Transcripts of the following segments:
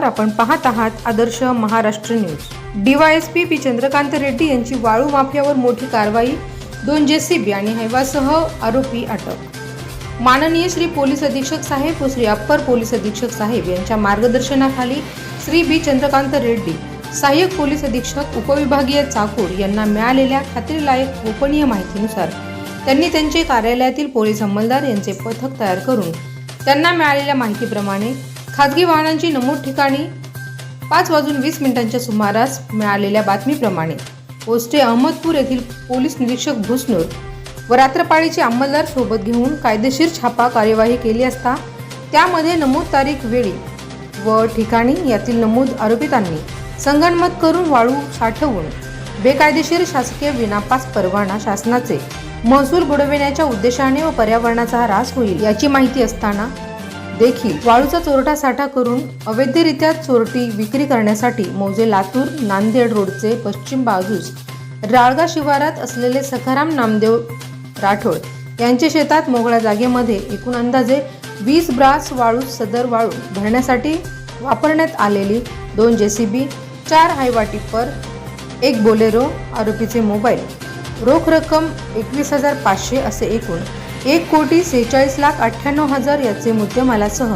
आपण पाहत आहात Adarsh Maharashtra news. DYSP P Chandrakant Reddy यांची वाळू माफियावर मोठी कारवाई दोन जेसीबी आणि हैवासह आरोपी अटक. माननीय श्री पोलीस अधीक्षक साहेब व श्री अप्पर पोलीस अधीक्षक साहेब यांच्या मार्गदर्शनाखाली श्री बी चंद्रकांत रेड्डी सहाय्यक पोलीस अधीक्षक उपविभागीय चाकूर यांना मिळालेल्या खात्रीलायक गोपनीय माहितीनुसार त्यांनी त्यांचे कार्यालयातील पोलीस अंमलदार यांचे पथक तयार करून त्यांना मिळालेल्या माहितीप्रमाणे खाजगी वाहनांची नमूद ठिकाणी पाच वाजून वीस मिनिटांच्या सुमारास मिळालेल्या बातमीप्रमाणे पोस्टे अहमदपूर येथील पोलीस निरीक्षक भुसनूर व रात्रपाळीचे अंमलदार सोबत घेऊन कायदेशीर छापा कार्यवाही केली असता त्यामध्ये नमूद तारीख वेळी व ठिकाणी यातील नमूद आरोपितांनी संगणमत करून वाळू साठवून बेकायदेशीर शासकीय विनापास परवाना शासनाचे महसूल बुडविण्याच्या उद्देशाने व पर्यावरणाचा ऱ्हास होईल याची माहिती असताना देखील वाळूचा चोरटा साठा करून अवैधरित्या चोरटी विक्री करण्यासाठी मौजे लातूर नांदेड रोडचे पश्चिम बाजूस राळगा शिवारात असलेले सखाराम नामदेव राठोड यांच्या शेतात मोगळ्या जागेमध्ये एकूण अंदाजे वीस ब्रास वाळू सदर वाळू भरण्यासाठी वापरण्यात आलेली दोन जेसीबी चार हायवा टिप्पर एक बोलेरो आरोपीचे मोबाईल. रोख रक्कम एकवीस हजार पाचशे असे एकूण एक कोटी सेहेचाळीस लाख अठ्ठ्याण्णव हजार याचे मुद्देमालासह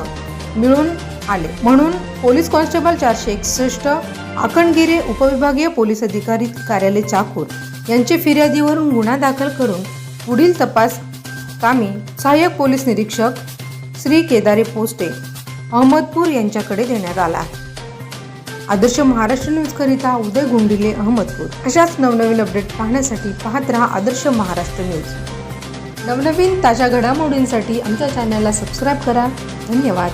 मिळून आले. म्हणून पोलीस कॉन्स्टेबल चारशे एकसष्ट आकणगिरे उपविभागीय पोलीस अधिकारी कार्यालय चाकूर यांचे फिर्यादीवरून गुन्हा दाखल करून पुढील तपास कामी सहाय्यक पोलीस निरीक्षक श्री केदारे पोस्टे अहमदपूर यांच्याकडे देण्यात आला आहे. आदर्श महाराष्ट्र न्यूजकरिता उदय गुंडिले अहमदपूर. अशाच नवनवीन अपडेट पाहण्यासाठी पाहत रहा आदर्श महाराष्ट्र न्यूज. नवनवीन ताज्या घडामोडींसाठी आमच्या चॅनलला सबस्क्राईब करा. धन्यवाद.